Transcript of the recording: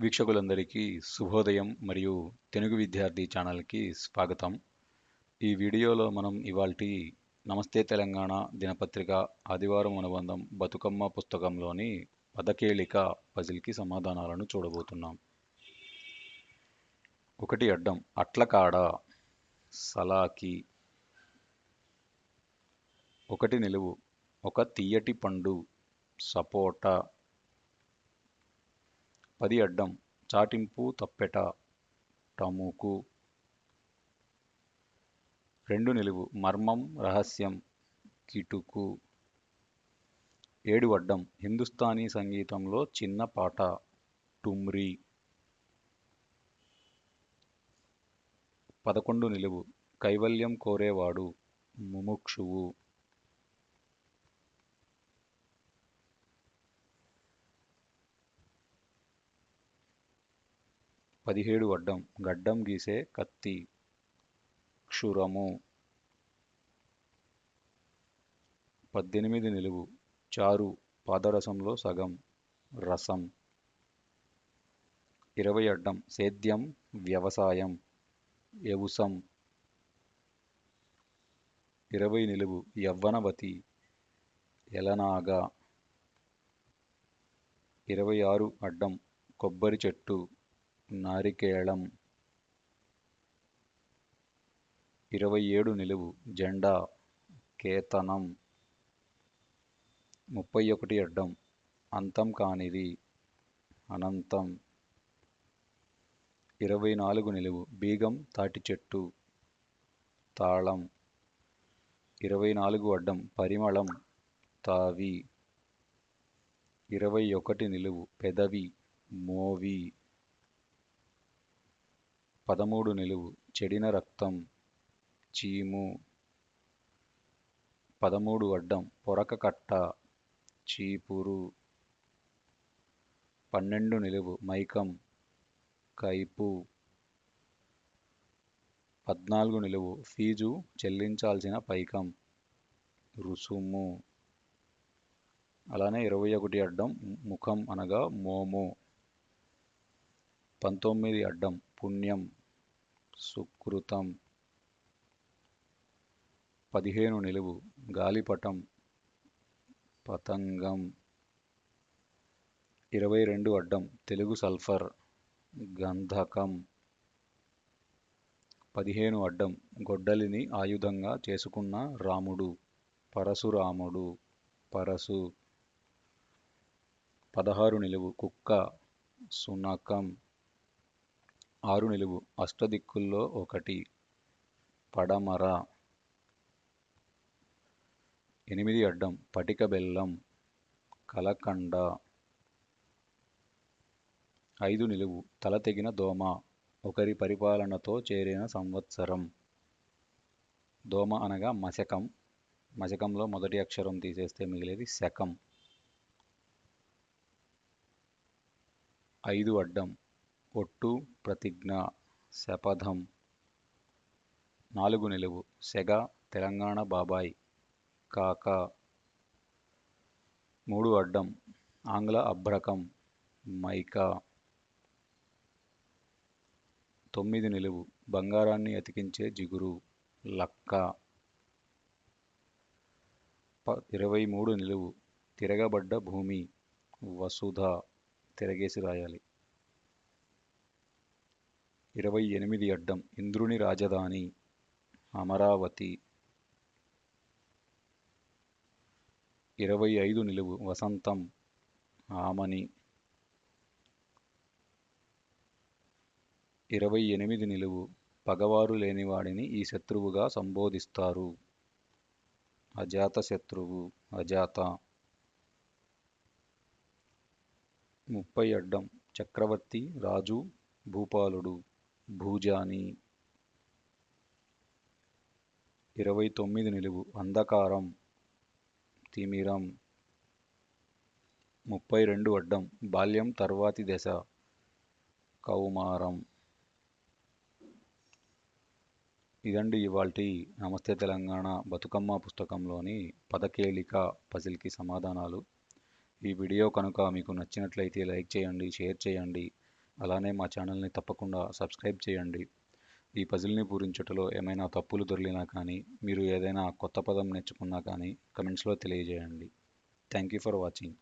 వీక్షకులందరికీ శుభోదయం మరియు తెలుగు విద్యార్థి ఛానల్కి స్వాగతం. ఈ వీడియోలో మనం ఇవాల్టి నమస్తే తెలంగాణ దినపత్రిక ఆదివారం అనుబంధం బతుకమ్మ పుస్తకంలోని పదకేళిక పజిల్కి సమాధానాలను చూడబోతున్నాం. ఒకటి అడ్డం అట్లకాడ సలాకి. ఒకటి నిలువు ఒక తీయటి పండు సపోటా. పది అడ్డం చాటింపు తప్పెట టముకు. రెండు నిలువు మర్మం రహస్యం కిటుకు. ఏడు అడ్డం హిందుస్థానీ సంగీతంలో చిన్న పాట టుమ్రి. పదకొండు నిలువు కైవల్యం కోరేవాడు ముముక్షువు. పదిహేడు అడ్డం గడ్డం గీసే కత్తి క్షురము. పద్దెనిమిది నిలువు చారు పాదరసంలో సగం రసం. ఇరవై అడ్డం సేద్యం వ్యవసాయం ఎవుసం. ఇరవై నిలువు యవ్వనవతి ఎలనాగా. ఇరవై ఆరు అడ్డం కొబ్బరి చెట్టు నారికేళం. ఇరవై ఏడు నిలువు జెండా కేతనం. ముప్పై ఒకటి అడ్డం అంతం కానిది అనంతం. ఇరవై నాలుగు నిలువు బీగం తాటి చెట్టు తాళం. ఇరవై నాలుగు అడ్డం పరిమళం తావి. ఇరవై ఒకటి నిలువు పెదవి మోవి. పదమూడు నిలువు చెడిన రక్తం చీము పదమూడు అడ్డం పొరక కట్ట చీపురు పన్నెండు నిలువు మైకం కైపు పద్నాలుగు నిలువు ఫీజు చెల్లించాల్సిన పైకం రుసుము. అలానే ఇరవై ఒకటి అడ్డం ముఖం అనగా మోము. పంతొమ్మిది అడ్డం పుణ్యం. సుకృతం. పదిహేను నిలువు. గాలిపటం. పతంగం. ఇరవై రెండు అడ్డం. తెలుగు సల్ఫర్. గంధకం. పదిహేను అడ్డం. గొడ్డలిని ఆయుధంగా చేసుకున్న రాముడు. పరశురాముడు. పరసు పదహారు నిలువు. కుక్క. సునకం. ఆరు నిలువు. అష్టదిక్కుల్లో ఒకటి. పడమర. ఎనిమిది అడ్డం. పటిక బెల్లం. కలకండ. ఐదు నిలువు. తల తెగిన దోమ. ఒకరి పరిపాలనతో చేరిన సంవత్సరం. దోమ అనగా మశకం. మశకంలో మొదటి అక్షరం తీసేస్తే మిగిలేది శకం. ఐదు అడ్డం. ఒట్టు ప్రతిజ్ఞ శపథం. నాలుగు నిలువు. సెగ తెలంగాణ బాబాయ్. కాక. మూడు అడ్డం. ఆంగ్ల అభ్రకం. మైకా. తొమ్మిది నిలువు. బంగారాన్ని అతికించే జిగురు. లక్క. ప ఇరవై మూడు నిలువు. తిరగబడ్డ భూమి. వసుధ. తిరగేసి రాయాలి. ఇరవై ఎనిమిది అడ్డం ఇంద్రుని రాజధాని అమరావతి. ఇరవై ఐదు నిలువు వసంతం ఆమని. ఇరవై ఎనిమిది నిలువు పగవారు లేనివాడిని ఈ శత్రువుగా సంబోధిస్తారు. అజాత శత్రువు అజాత. ముప్పై అడ్డం చక్రవర్తి రాజు భూపాలుడు. భూజాని. ఇరవై తొమ్మిది నిలువు. అంధకారం తిమిరం. ముప్పై రెండు అడ్డం. బాల్యం తర్వాతి దశ. కౌమారం. ఇదండి ఇవాల్టి నమస్తే తెలంగాణ బతుకమ్మ పుస్తకంలోని పదకేళిక పజిల్కి సమాధానాలు. ఈ వీడియో కనుక మీకు నచ్చినట్లయితే లైక్ చేయండి షేర్ చేయండి. అలానే మా ఛానల్ని తప్పకుండా సబ్స్క్రైబ్ చేయండి. ఈ పజిల్ని పూరించుటలో ఏమైనా తప్పులు దొరికినా కానీ మీరు ఏదైనా కొత్త పదం నేర్చుకున్నా కానీ కమెంట్స్లో తెలియజేయండి. Thank you for watching.